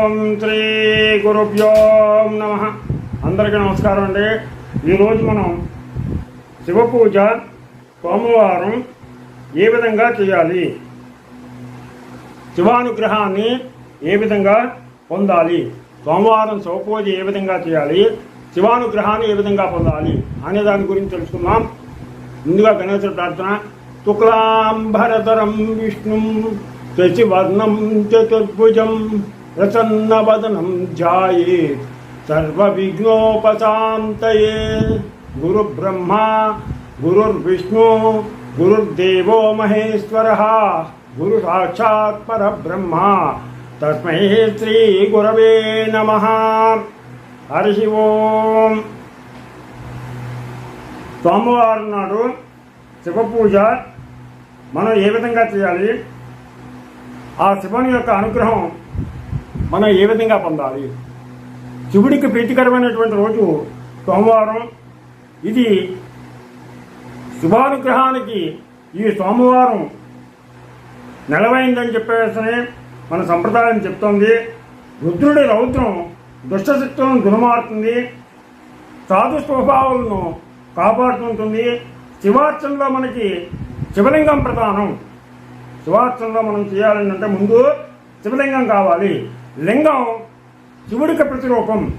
ఓం శ్రీ గురుభ్యో నమ. అందరికీ నమస్కారం అండి. ఈరోజు మనం శివ పూజ సోమవారం ఏ విధంగా చేయాలి? శివానుగ్రహాన్ని ఏ విధంగా పొందాలి? సోమవారం శివపూజ ఏ విధంగా చేయాలి? శివానుగ్రహాన్ని ఏ విధంగా పొందాలి? అనే దాని గురించి తెలుసుకుందాం. ముందుగా గణేశ ప్రార్థన. శుక్లాంబరతరం విష్ణుం శశివర్ణం చతుర్భుజం ప్రసన్నవదనం ధ్యాయే సర్వవిఘ్నోపశాంతయే గురు బ్రహ్మ గురుర్విష్ణు గురుర్దేవో మహేశ్వర గురు సాక్షాత్ పరబ్రహ్మ తస్మై శ్రీ గురవే నమ హరి ఓం సోమవారం నాడు శివ పూజ మనం ఏ విధంగా చేయాలి? ఆ శివుని యొక్క అనుగ్రహం మనం ఏ విధంగా పొందాలి? శివుడికి ప్రీతికరమైనటువంటి రోజు సోమవారం. ఇది శుభానుగ్రహానికి ఈ సోమవారం నెలవైందని చెప్పేసి మన సంప్రదాయం చెప్తోంది. రుద్రుడి రౌద్రం దుష్టశక్తులను దుర్మారుతుంది సాధు స్వభావాలను కాపాడుతుంటుంది. శివార్చనలో మనకి శివలింగం ప్రధానం. శివార్చనలో మనం చేయాలని అంటే ముందు శివలింగం కావాలి. లింగం శివుడికి ప్రతిరూపం.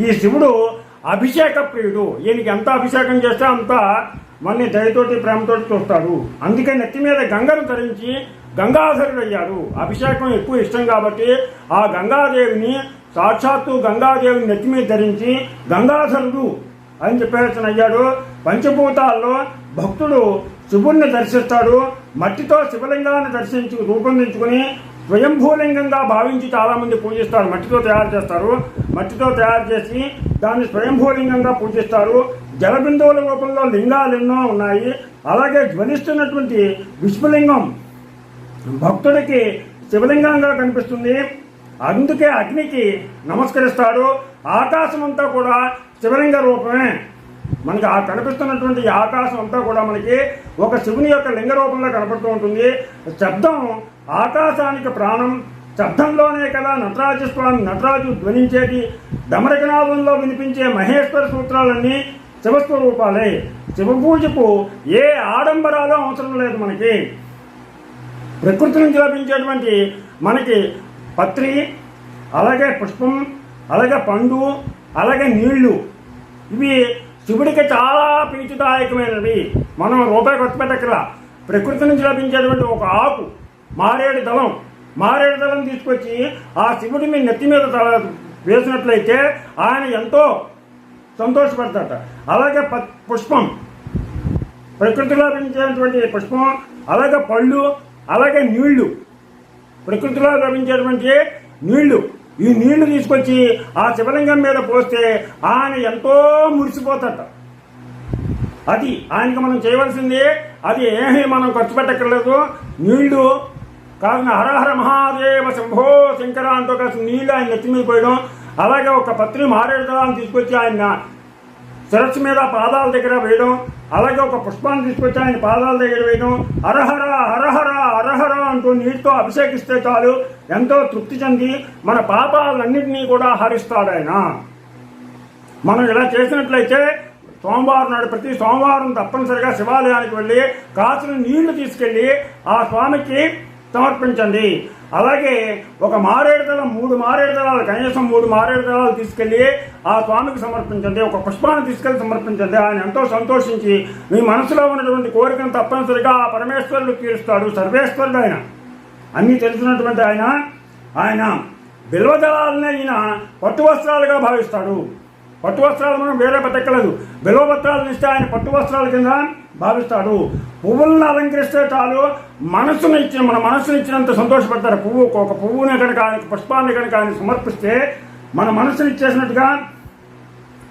ఈ శివుడు అభిషేక ప్రియుడు. ఈయనకి ఎంత అభిషేకం చేస్తే అంత మన్ని దయతోటి ప్రేమతోటి చూస్తాడు. అందుకే నెత్తి మీద గంగను ధరించి గంగాధరుడు అయ్యాడు అభిషేకం ఎక్కువ ఇష్టం కాబట్టి ఆ గంగాదేవిని సాక్షాత్తు గంగాదేవిని నెత్తి మీద ధరించి గంగాధరుడు అని చెప్పేసిన అయ్యాడు. పంచభూతాల్లో భక్తుడు శివుణ్ణి దర్శిస్తాడు. మట్టితో శివలింగాన్ని దర్శించి రూపొందించుకుని స్వయంభూలింగంగా భావించి చాలామంది పూజిస్తారు మట్టితో తయారు చేస్తారు. మట్టితో తయారు చేసి దాన్ని స్వయంభూలింగంగా పూజిస్తారు జలబిందువుల రూపంలో లింగాలు ఎన్నో ఉన్నాయి. అలాగే ధ్వనిస్తున్నటువంటి విశ్వలింగం భక్తుడికి శివలింగంగా కనిపిస్తుంది. అందుకే అగ్నికి నమస్కరిస్తాడు. ఆకాశం అంతా కూడా శివలింగ రూపమే. మనకి ఆ కనిపిస్తున్నటువంటి ఆకాశం అంతా కూడా మనకి ఒక శివుని యొక్క లింగ రూపంలో కనపడుతూ ఉంటుంది. శబ్దం ఆకాశానికి ప్రాణం శబ్దంలోనే కదా నటరాజు స్వామి నటరాజు ధ్వనించేది. దమరకనాభంలో వినిపించే మహేశ్వర సూత్రాలన్నీ శివస్వరూపాలే. శివపూజకు ఏ ఆడంబరాలు అవసరం లేదు మనకి. ప్రకృతి నుంచి లభించేటువంటి మనకి పత్రి అలాగే పుష్పం అలాగే పండు అలాగే నీళ్ళు. ఇవి శివుడికి చాలా ప్రీతిదాయకమైనవి. మనం రూపాయి ఖర్చు పెట్టక్కర్లా ప్రకృతి నుంచి లభించేటువంటి ఒక ఆకు. మారేడు దళం మారేడు దళం తీసుకొచ్చి ఆ శివుడి మీద నెత్తి మీద తల వేసినట్లయితే ఆయన ఎంతో సంతోషపడతాట అలాగే ప- పుష్పం. ప్రకృతిలో లభించేటువంటి పుష్పం అలాగే పళ్ళు అలాగే నీళ్ళు. ప్రకృతిలో లభించేటువంటి నీళ్ళు. ఈ నీళ్ళు తీసుకొచ్చి ఆ శివలింగం మీద పోస్తే ఆయన ఎంతో మురిసిపోతాట అది ఆయనకి మనం చేయవలసింది అది ఏమీ మనం ఖర్చు పెట్టక్కర్లేదు. నీళ్ళు కావున హరహర మహాదేవ శంభో శంకర అంటూ కలిసి నీళ్ళు ఆయన నెత్తి మీద పోయడం అలాగే ఒక పత్రి మారేడు దళాన్ని తీసుకొచ్చి ఆయన శిరస్సు మీద పాదాల దగ్గర వేయడం అలాగే ఒక పుష్పాన్ని తీసుకొచ్చి ఆయన పాదాల దగ్గర వేయడం హరహర హరహర హరహర అంటూ నీటితో అభిషేకిస్తే చాలు. ఎంతో తృప్తి చెంది మన పాపాలన్నింటినీ కూడా హరిస్తాడు ఆయన. మనం ఇలా చేసినట్లయితే సోమవారం నాడు ప్రతి సోమవారం తప్పనిసరిగా శివాలయానికి వెళ్ళి కాసిన నీళ్ళు తీసుకెళ్ళి ఆ స్వామికి సమర్పించండి. అలాగే ఒక మారేడు దళం మూడు మారేడు దళాలు కనీసం మూడు మారేడు దళాలు తీసుకెళ్ళి ఆ స్వామికి సమర్పించండి. ఒక పుష్పాన్ని తీసుకెళ్ళి సమర్పించండి. ఆయన ఎంతో సంతోషించి మీ మనసులో ఉన్నటువంటి కోరికను తప్పనిసరిగా ఆ పరమేశ్వరుడు తీరుస్తాడు. సర్వేశ్వరుడు ఆయన. అన్నీ తెలిసినటువంటి ఆయన. ఆయన బిల్వదళాలనే ఈయన పట్టు వస్త్రాలుగా భావిస్తాడు. పట్టు వస్త్రాలు మనం వేరే బతకలేదు. వస్త్రాలు ఇస్తే ఆయన పట్టు వస్త్రాల కింద భావిస్తాడు. పువ్వులను అలంకరిస్తే చాలు మనసును ఇచ్చిన మన మనసును ఇచ్చినంత సంతోషపడతారు. పువ్వు ఒక పువ్వుని కనుక ఆయనకు పుష్పాన్ని కనుక ఆయన సమర్పిస్తే మన మనసుని ఇచ్చేసినట్టుగా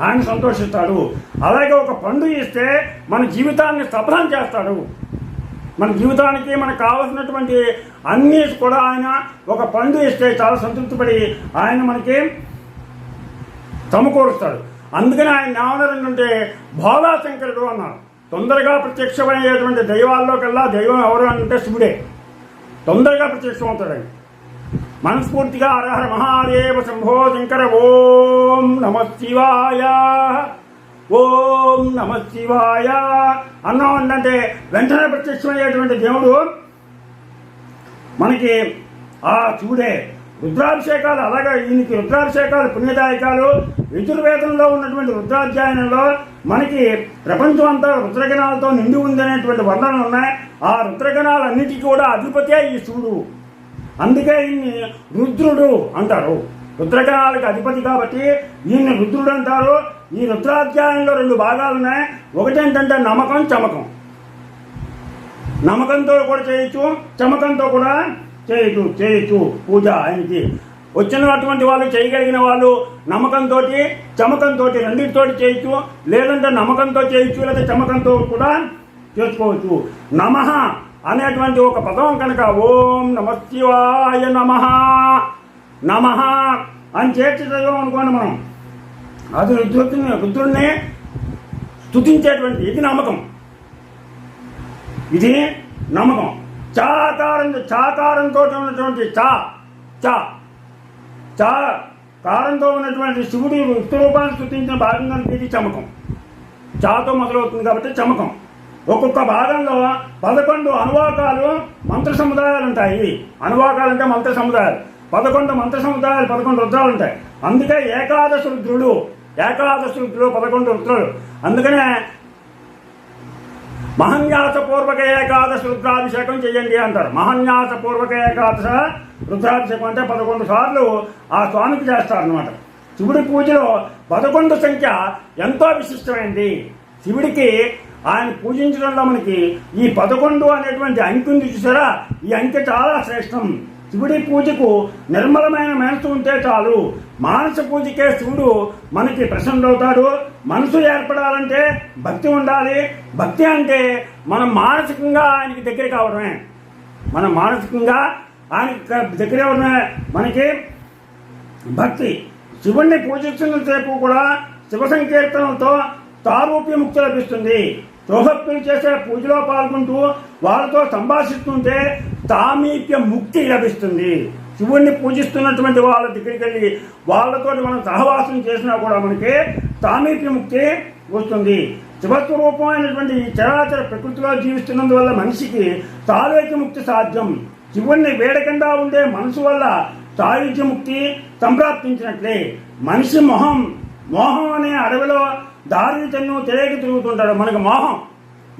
ఆయన సంతోషిస్తాడు. అలాగే ఒక పండు ఇస్తే మన జీవితాన్ని సఫలం చేస్తాడు. మన జీవితానికి మనకు కావలసినటువంటి అన్నీ కూడా ఆయన ఒక పండు ఇస్తే చాలా సంతృప్తిపడి ఆయన మనకి సమకూరుస్తాడు అందుకని ఆయన నామనరం అంటే భోళాశంకరుడు అన్నారు. తొందరగా ప్రత్యక్షమయ్యేటువంటి దైవాల్లో కల్లా దైవం ఎవరు అంటే శివుడే. తొందరగా ప్రత్యక్షం అవుతాడు ఆయన. మనస్ఫూర్తిగా అరహర మహాదేవ శంభో శంకర ఓం నమ శివాయ. ఓం నమ శివాయ. అన్నాం అంటే వెంటనే ప్రత్యక్షమయ్యేటువంటి దేవుడు మనకి ఆ శివుడే. రుద్రాభిషేకాలు అలాగే ఈయనకి రుద్రాభిషేకాలు పుణ్యదాయకాలు యజుర్వేదంలో ఉన్నటువంటి రుద్రాధ్యాయనంలో మనకి ప్రపంచం అంతా రుద్రగణాలతో నిండి ఉందనేటువంటి వర్ణనలు ఉన్నాయి. ఆ రుద్రగణాలన్నిటికీ కూడా అధిపతే ఈ శివుడు అందుకే ఈయన్ని రుద్రుడు అంటారు. రుద్రగణాలకు అధిపతి కాబట్టి ఈయన్ని రుద్రుడు అంటారు. ఈ రుద్రాధ్యాయంలో రెండు భాగాలు ఉన్నాయి. ఒకటి ఏంటంటే నమ్మకం చమకం. నమ్మకంతో కూడా చేయొచ్చు. చమకంతో కూడా చేయొచ్చు చేయొచ్చు పూజ ఆయనకి. వచ్చినటువంటి వాళ్ళు చేయగలిగిన వాళ్ళు నమ్మకంతో చమకంతో రెండింటితో చేయొచ్చు లేదంటే నమ్మకంతో చేయొచ్చు లేదా చమకంతో కూడా చేసుకోవచ్చు. నమ అనేటువంటి ఒక పదం కనుక ఓం నమ శివాయ నమ. నమ అని చేర్చి చదివాం అనుకోండి మనం. అది రుద్రుడిని రుద్రుడిని స్థుతించేటువంటి ఇది నమ్మకం. ఇది నమ్మకం. చాతారం చాతారంతో ఉన్నటువంటి చా చా చా కారంతో ఉన్నటువంటి శివుడి విశ్వరూపాన్ని స్థుతించిన భాగంగా ఇది చమకం. చాతో మొదలవుతుంది కాబట్టి చమకం. ఒక్కొక్క భాగంలో పదకొండు అనువాకాలు మంత్ర సముదాయాలు ఉంటాయి. అనువాకాలు అంటే మంత్ర సముదాయాలు. పదకొండు మంత్ర సముదాయాలు పదకొండు రుద్రాలు ఉంటాయి. అందుకే ఏకాదశ రుద్రుడు ఏకాదశ రుద్రుడు పదకొండు రుద్రుడు అందుకనే మహన్యాస పూర్వక ఏకాదశ రుద్రాభిషేకం చేయండి అంటారు. మహన్యాస పూర్వక ఏకాదశ రుద్రాభిషేకం అంటే పదకొండు సార్లు ఆ స్వామికి చేస్తారనమాట శివుడి పూజలో పదకొండు సంఖ్య ఎంతో విశిష్టమైంది. శివుడికి ఆయన పూజించడంలో మనకి ఈ పదకొండు అనేటువంటి అంకె ఉంది చూసారా? ఈ అంకె చాలా శ్రేష్టం. శివుడి పూజకు నిర్మలమైన మనసు ఉంటే చాలు. మానస పూజకే శివుడు మనకి ప్రసన్నుడవుతాడు మనసు ఏర్పడాలంటే భక్తి ఉండాలి. భక్తి అంటే మనం మానసికంగా ఆయనకి దగ్గర కావడమే మనం మానసికంగా ఆయనకి దగ్గర అవడమే మనకి భక్తి. శివుణ్ణి పూజిస్తున్నంతసేపు కూడా శివ సంకీర్తనలతో తారూప్య ముక్తి లభిస్తుంది. శోభక్తులు చేసే పూజలో పాల్గొంటూ వాళ్ళతో సంభాషిస్తుంటే తామీప్య ముక్తి లభిస్తుంది. శివుణ్ణి పూజిస్తున్నటువంటి వాళ్ళ దగ్గరికి వెళ్ళి వాళ్ళతో మనం సహవాసం చేసినా కూడా మనకి తామీప్య ముక్తి వస్తుంది. శివస్వరూపమైనటువంటి ఈ చరాచర ప్రకృతిలో జీవిస్తున్నందువల్ల మనిషికి తావేక్య ముక్తి సాధ్యం. శివుణ్ణి వేడకుండా ఉండే మనసు వల్ల తాయుజ్య ముక్తి సంప్రాప్తించినట్లే. మనిషి మొహం మోహం అనే అడవిలో దారితన్ను తెలియక తిరుగుతుంటాడు. మనకు మోహం.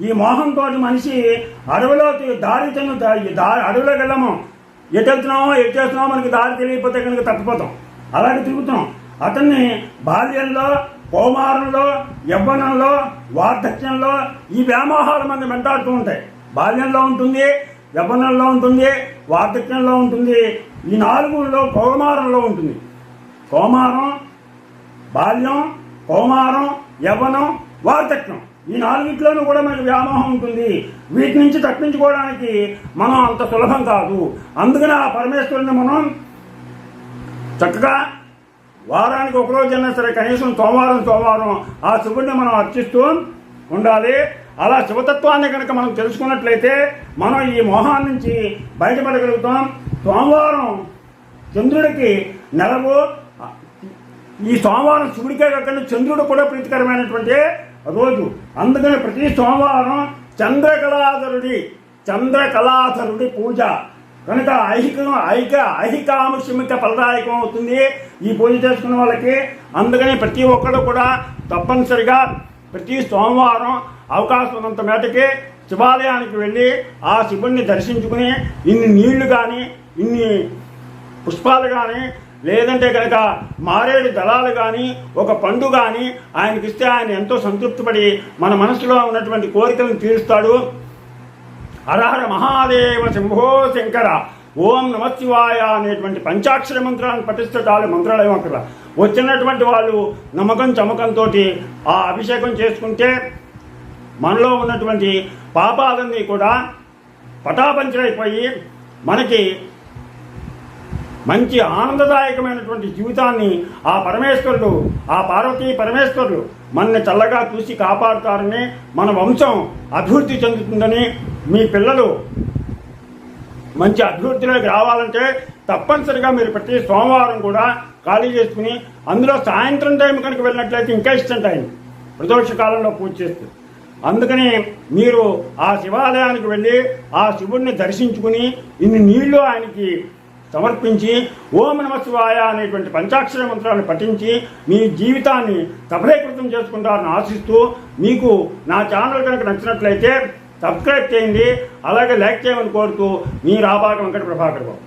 ఈ మోహంతో మనిషి అడవిలో తి- దారి అడవిలోకి వెళ్ళము. ఎటు వెళ్తున్నామో ఎటు చేస్తున్నామో మనకి దారి తెలియకపోతే కనుక తప్పిపోతాం. అలాగే తిరుగుతున్నాం. అతన్ని బాల్యంలో కౌమారంలో యవ్వనంలో వార్ధక్యంలో ఈ వ్యామోహాలు మనకి వెంటాడుతూ ఉంటాయి. బాల్యంలో ఉంటుంది యవ్వనంలో ఉంటుంది వార్ధక్యంలో ఉంటుంది. ఈ నాలుగులో కౌమారంలో ఉంటుంది. కౌమారం బాల్యం కౌమారం యవ్వనం వార్ధక్యం. ఈ నాలుగిట్లోనూ కూడా మనకి వ్యామోహం ఉంటుంది. వీటి నుంచి తప్పించుకోవడానికి మనం అంత సులభం కాదు. అందుకని ఆ పరమేశ్వరుని మనం చక్కగా వారానికి ఒకరోజైనా సరే కనీసం సోమవారం సోమవారం ఆ శివుడిని మనం అర్చిస్తూ ఉండాలి. అలా శివతత్వాన్ని కనుక మనం తెలుసుకున్నట్లయితే మనం ఈ మోహాన్ని నుంచి బయటపడగలుగుతాం. సోమవారం చంద్రుడికి నెలవు. ఈ సోమవారం శివుడికే కాకుండా చంద్రుడు కూడా ప్రీతికరమైనటువంటి రోజు అందుకని ప్రతి సోమవారం చంద్రకళాధరుడి చంద్రకళాధరుడి పూజ. కనుక ఐహికం ఐక ఐహికాముష్యమిక ఫలదాయకం అవుతుంది ఈ పూజ చేసుకున్న వాళ్ళకి. అందుకని ప్రతి ఒక్కరు కూడా తప్పనిసరిగా ప్రతి సోమవారం అవకాశం ఉన్నంత మేటకి శివాలయానికి వెళ్ళి ఆ శివుణ్ణి దర్శించుకుని ఇన్ని నీళ్ళు కానీ ఇన్ని పుష్పాలు కానీ లేదంటే కనుక మారేడు దళాలు కానీ ఒక పండు కానీ ఆయనకి ఇస్తే ఆయన ఎంతో సంతృప్తిపడి మన మనసులో ఉన్నటువంటి కోరికలను తీరుస్తాడు. హరహర మహాదేవ శంభో శంకర. ఓం నమశివాయ అనేటువంటి పంచాక్షర మంత్రాన్ని పఠిస్తే చాలు మంత్రాలయం అక్కడ. వచ్చినటువంటి వాళ్ళు నమ్మకం చమకంతో ఆ అభిషేకం చేసుకుంటే మనలో ఉన్నటువంటి పాపాలన్నీ కూడా పటాపంచలైపోయి మనకి మంచి ఆనందదాయకమైనటువంటి జీవితాన్ని ఆ పరమేశ్వరుడు ఆ పార్వతీ పరమేశ్వరుడు మనని చల్లగా చూసి కాపాడుతారని మన వంశం అభివృద్ధి చెందుతుందని మీ పిల్లలు మంచి అభివృద్ధిలోకి రావాలంటే తప్పనిసరిగా మీరు ప్రతి సోమవారం కూడా ఖాళీ చేసుకుని అందులో సాయంత్రం టైం కనుక వెళ్ళినట్లయితే ఇంకా ఇష్టం టైం ప్రదోష కాలంలో పూజ చేస్తుంది అందుకని మీరు ఆ శివాలయానికి వెళ్ళి ఆ శివుడిని దర్శించుకుని ఇన్ని నీళ్ళు ఆయనకి సమర్పించి ఓం నమ శివాయ అనేటువంటి పంచాక్షర మంత్రాన్ని పఠించి మీ జీవితాన్ని సఫలీకృతం చేసుకుంటారని ఆశిస్తూ మీకు నా ఛానల్ కనుక నచ్చినట్లయితే సబ్స్క్రైబ్ చేయండి అలాగే లైక్ చేయమని కోరుతూ మీ రాబాక వెంకట ప్రభాకర్ బాబు.